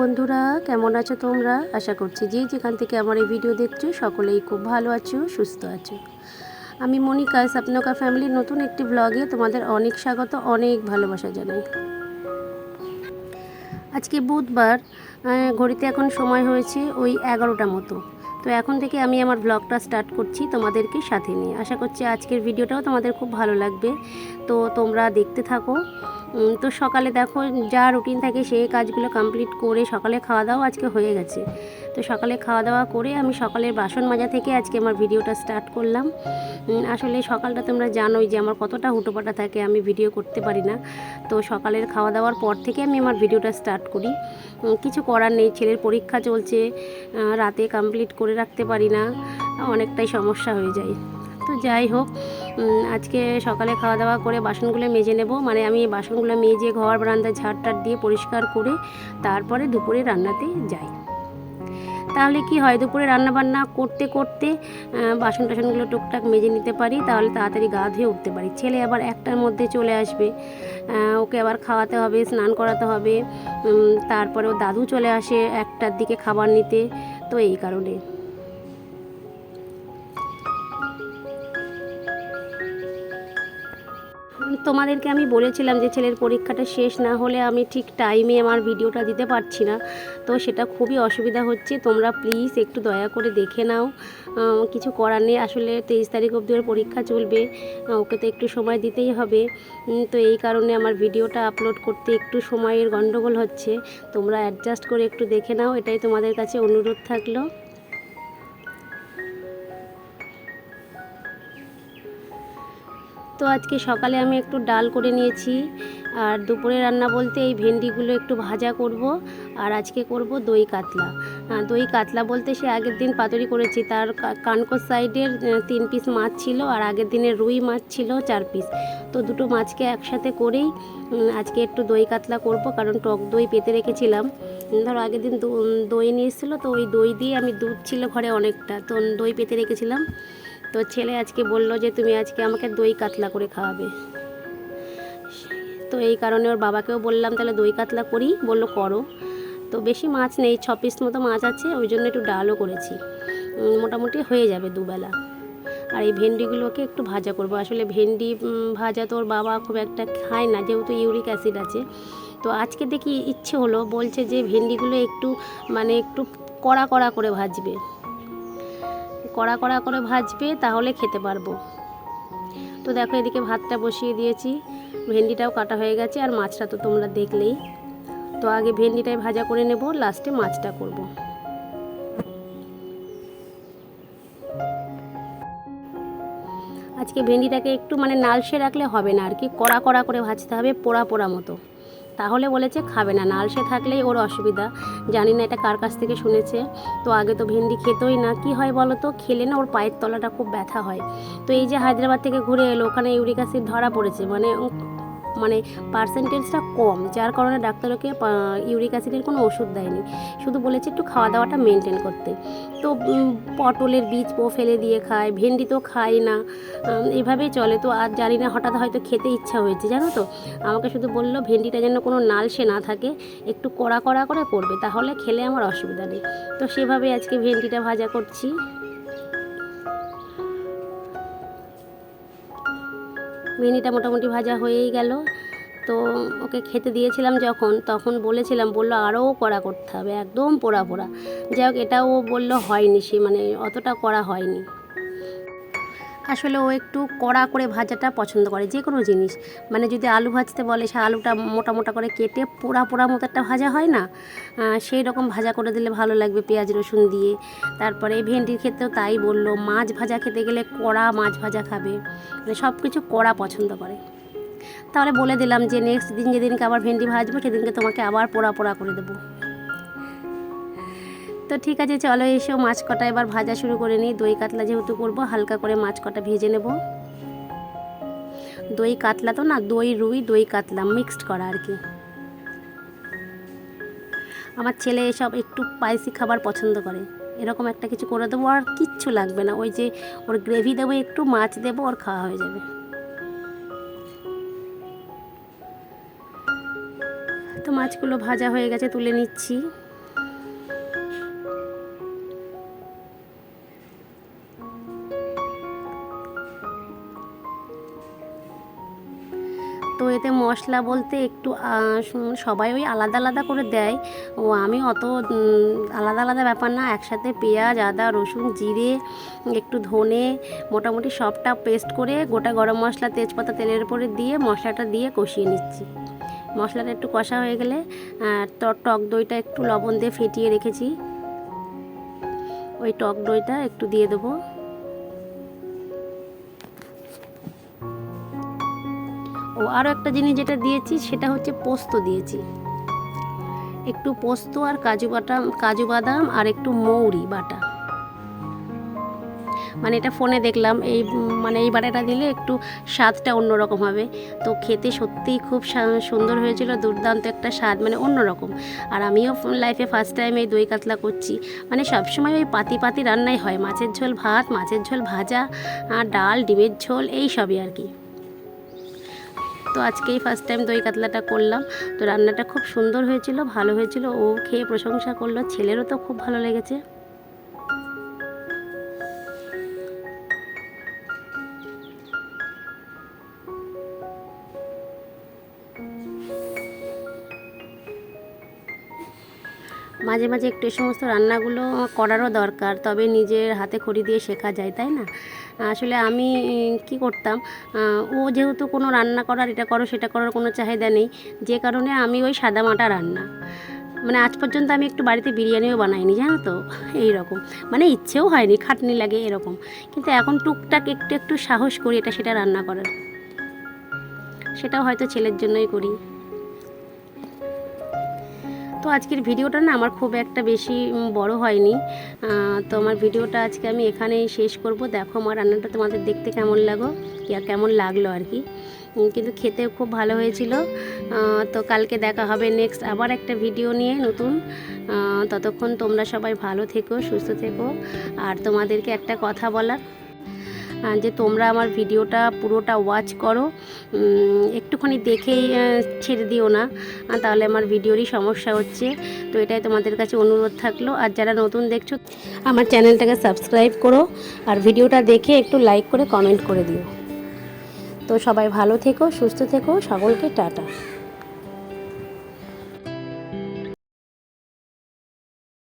বন্ধুরা, কেমন আছো তোমরা? আশা করছি যে যেখান থেকে আমার এই ভিডিও দেখছ, সকলেই খুব ভালো আছো, সুস্থ আছো। আমি মনিকা, স্বপ্নকা ফ্যামিলির নতুন একটি ব্লগে তোমাদের অনেক স্বাগত, অনেক ভালোবাসা জানাই। আজকে বুধবার ঘড়িতে এখন সময় হয়েছে ওই এগারোটা মতো। তো এখন থেকে আমি আমার ব্লগটা স্টার্ট করছি তোমাদেরকে সাথে নিয়ে। আশা করছি আজকের ভিডিওটাও তোমাদের খুব ভালো লাগবে। তো তোমরা দেখতে থাকো। তো সকালে দেখো যা রুটিন থাকে সেই কাজগুলো কমপ্লিট করে সকালে খাওয়া দাওয়া আজকে হয়ে গেছে। তো সকালে খাওয়া দাওয়া করে আমি সকালের বাসন মাজা থেকে আজকে আমার ভিডিওটা স্টার্ট করলাম। আসলে সকালটা তোমরা জানোই যে আমার কতটা হুটোপাটা থাকে, আমি ভিডিও করতে পারি না। তো সকালের খাওয়া দাওয়ার পর থেকে আমি আমার ভিডিওটা স্টার্ট করি। কিছু করার নেই, ছেলের পরীক্ষা চলছে রাতে কমপ্লিট করে রাখতে পারি না, অনেকটাই সমস্যা হয়ে যায়। তো যাই হোক আজকে সকালে খাওয়া দাওয়া করে বাসনগুলো মেজে নেব। মানে আমি বাসনগুলো মেজে ঘর বারান্দা ঝাড় টাড় দিয়ে পরিষ্কার করে তারপরে দুপুরে রান্নাতে যাই। তাহলে কি হয়, দুপুরে রান্না বান্না করতে করতে বাসন টাসনগুলো টুকটাক মেজে নিতে পারি, তাহলে তাড়াতাড়ি গা ধুয়ে উঠতে পারি। ছেলে আবার একটার মধ্যে চলে আসবে ওকে আবার খাওয়াতে হবে, স্নান করাতে হবে তারপরে দাদু চলে আসে একটার দিকে খাবার নিতে। তো এই কারণে। তোমাদেরকে আমি বলেছিলাম যে ছেলের পরীক্ষাটা শেষ না হলে আমি ঠিক টাইমে আমার ভিডিওটা দিতে পারছি না। তো সেটা খুবই অসুবিধা হচ্ছে। তোমরা প্লিজ একটু দয়া করে দেখে নাও। কিছু করার নেই। আসলে তেইশ তারিখ অবধি ওর পরীক্ষা চলবে। ওকে তো একটু সময় দিতেই হবে। তো এই কারণে আমার ভিডিওটা আপলোড করতে একটু সময়ের গণ্ডগোল হচ্ছে। তোমরা অ্যাডজাস্ট করে একটু দেখে নাও। এটাই তোমাদের কাছে অনুরোধ থাকল। তো আজকে সকালে আমি একটু ডাল করে নিয়েছি। আর দুপুরে রান্না বলতে এই ভেন্ডিগুলো একটু ভাজা করব, আর আজকে করব দই কাতলা। দই কাতলা বলতে সে আগের দিন পাতুরি করেছি, তার কানকোর সাইডের তিন পিস মাছ ছিল, আর আগের দিনের রুই মাছ ছিল চার পিস। তো দুটো মাছকে একসাথে করেই আজকে একটু দই কাতলা করব, কারণ টক দই পেতে রেখেছিলাম। ধরো আগের দিন দই নিয়ে এসেছিল, তো ওই দই দিয়ে আমি দুধ ছিল ঘরে অনেকটা, তো দই পেতে রেখেছিলাম। তো ছেলে আজকে বলল যে তুমি আজকে আমাকে দই কাতলা করে খাওয়াবে। তো এই কারণে ওর বাবাকেও বললাম, তাহলে দই কাতলা করি। বলল, করো। তো বেশি মাছ নেই, ছ পিস মতো মাছ আছে, ওই জন্য একটু ডালও করেছি। মোটামুটি হয়ে যাবে দুবেলা। আর এই ভেন্ডিগুলোকে একটু ভাজা করব। আসলে ভেন্ডি ভাজা তো ওর বাবা খুব একটা খায় না, যেহেতু ইউরিক অ্যাসিড আছে। তো আজকে দেখি ইচ্ছে হলো, বলছে যে ভেন্ডিগুলো একটু মানে একটু কড়া কড়া করে ভাজবে। কড়া কড়া করে ভাজবে, তাহলে খেতে পারব। তো দেখো এদিকে ভাতটা বসিয়ে দিয়েছি। ভেন্ডিটাও কাটা হয়ে গেছে, আর মাছটা তো তোমরা দেখলেই। তো আগে ভেন্ডিটাই ভাজা করে নেব, লাস্টে মাছটা করব। আজকে ভেন্ডিটাকে একটু মানে নালসে রাখলে হবে না, আর কি কড়া কড়া করে ভাজতে হবে, পোড়া পোড়া মতো। তাহলে বলেছে খাবে না, নালসে থাকলেই ওর অসুবিধা। জানি না এটা কার কাছ থেকে শুনেছে। তো আগে তো ভেন্ডি খেতোই না, কি হয় বলো তো খেলে না ওর পায়ের তলাটা খুব ব্যথা হয়। তো এই যে হায়দ্রাবাদ থেকে ঘুরে এলো, ওখানে ইউরিক অ্যাসিড ধরা পড়েছে মানে মানে পার্সেন্টেজটা কম, যার কারণে ডাক্তার ওকে ইউরিক অ্যাসিডের কোনো ওষুধ দেয়নি। শুধু বলেছে একটু খাওয়া দাওয়াটা মেনটেন করতে। তো পটলের বীজ ও ফেলে দিয়ে খায়, ভেন্ডি তো খায় না এভাবেই চলে। তো আর জানি না, হঠাৎ হয়তো খেতে ইচ্ছা হয়েছে, জানো তো? আমাকে শুধু বলল, ভেন্ডিটা যেন কোনো নালসে না থাকে, একটু কড়া কড়া করে করবে তাহলে খেলে আমার অসুবিধা নেই। তো সেভাবে আজকে ভেন্ডিটা ভাজা করছি। ভেন্ডিটা মোটামুটি ভাজা হয়েই গেল। তো ওকে খেতে দিয়েছিলাম যখন, তখন বলেছিলাম, বলল আরও কড়া করতে হবে, একদম পোড়া পোড়া। যাই হোক, এটাও বলল হয়নি সে মানে অতটা করা হয়নি। আসলে ও একটু কড়া করে ভাজাটা পছন্দ করে যে কোনো জিনিস। মানে যদি আলু ভাজতে বলে, সে আলুটা মোটা মোটা করে কেটে পোড়া পোড়া মতো একটা ভাজা হয় না? সেই রকম ভাজা করে দিলে ভালো লাগবে পেঁয়াজ রসুন দিয়ে। তারপরে ভেন্ডির ক্ষেত্রেও তাই বলল, মাছ ভাজা খেতে গেলে কড়া মাছ ভাজা খাবে। মানে সব কিছু কড়া পছন্দ করে। তাহলে বলে দিলাম যে নেক্সট দিন যেদিনকে আবার ভেন্ডি ভাজবো, সেদিনকে তোমাকে আবার পোড়া পোড়া করে দেবো। তো ঠিক আছে, চলো এসো, মাছ কটা এবার ভাজা শুরু করে নিই। দই কাতলা যেহেতু করব, হালকা করে মাছ কটা ভেজে নেব। দই কাতলা তো না, দই রুই, দই কাতলা মিক্সড করা আর কি। আমার ছেলে এসব একটু স্পাইসি খাবার পছন্দ করে। এরকম একটা কিছু করে দেবো আর কিচ্ছু লাগবে না। ওই যে ওর গ্রেভি দেবো, একটু মাছ দেবো, ওর খাওয়া হয়ে যাবে। তো মাছগুলো ভাজা হয়ে গেছে, তুলে নিচ্ছি। মশলা বলতে একটু সবাই ওই আলাদা আলাদা করে দেয়। ও, আমি অত আলাদা আলাদা ব্যাপার না, একসাথে পেঁয়াজ, আদা, রসুন, জিরে, একটু ধনে, মোটামুটি সবটা পেস্ট করে গোটা গরম মশলা, তেজপাতা, তেলের উপরে দিয়ে মশলাটা দিয়ে কষিয়ে নিচ্ছি। মশলাটা একটু কষা হয়ে গেলে টক দইটা একটু লবণ দিয়ে ফেটিয়ে রেখেছি। ওই টক দইটা একটু দিয়ে দেবো। আরও একটা জিনিস যেটা দিয়েছি, সেটা হচ্ছে পোস্ত দিয়েছি। একটু পোস্ত আর কাজু বাটাম কাজু বাদাম আর একটু মৌরি বাটা। মানে এটা ফোনে দেখলাম, এই মানে এই বাটাটা দিলে একটু স্বাদটা অন্যরকম হবে। তো খেতে সত্যিই খুব সুন্দর হয়েছিল, দুর্দান্ত একটা স্বাদ মানে অন্যরকম। আর আমিও লাইফে ফার্স্ট টাইম এই দই কাতলা করছি। মানে সবসময় ওই পাতি পাতি রান্নাই হয়, মাছের ঝোল ভাত, মাছের ঝোল ভাজা, আর ডাল, ডিমের ঝোল, এই সবই আর কি। তো আজকেই ফার্স্ট টাইম দই কাতলাটা করলাম। তো রান্নাটা খুব সুন্দর হয়েছিল, ভালো হয়েছিল, ও খেয়ে প্রশংসা করল, ছেলেরও তো খুব ভালো লেগেছে। মাঝে মাঝে একটু সমস্ত রান্নাগুলো করারও দরকার, তবে নিজের হাতে খড়ি দিয়ে শেখা যায়, তাই না? আসলে আমি কি করতাম ও যেহেতু কোনো রান্না করার, এটা করো, সেটা করার কোনো চাহিদা নেই, যে কারণে আমি ওই সাদামাটা রান্না। মানে আজ পর্যন্ত আমি একটু বাড়িতে বিরিয়ানিও বানাইনি, জানো তো এই রকম মানে ইচ্ছেও হয়নি, খাটনি লাগে এরকম। কিন্তু এখন টুকটাক একটু একটু সাহস করি এটা, সেটা রান্না করার। সেটাও হয়তো ছেলের জন্যই করি। তো আজকের ভিডিওটা না আমার খুব একটা বেশি বড় হয়নি। তো আমার ভিডিওটা আজকে আমি এখানেই শেষ করব। দেখো আমার রান্নাটা তোমাদের দেখতে কেমন লাগো কেমন লাগল আর কি। কিন্তু খেতেও খুব ভালো হয়েছিল। তো কালকে দেখা হবে নেক্সট আবার একটা ভিডিও নিয়ে নতুন। ততক্ষণ তোমরা সবাই ভালো থেকো, সুস্থ থেকো। আর তোমাদেরকে একটা কথা বলার যে তোমরা আমার ভিডিওটা পুরোটা ওয়াচ করো। একটুখানি দেখেই ছেড়ে দিও না তাহলে আমার ভিডিওরই সমস্যা হচ্ছে। তো এটাই তোমাদের কাছে অনুরোধ থাকল। আর যারা নতুন দেখছ, আমার চ্যানেলটাকে সাবস্ক্রাইব করো আর ভিডিওটা দেখে একটু লাইক করে কমেন্ট করে দিও। তো সবাই ভালো থেকো, সুস্থ থেকো, সকলকে টাটা।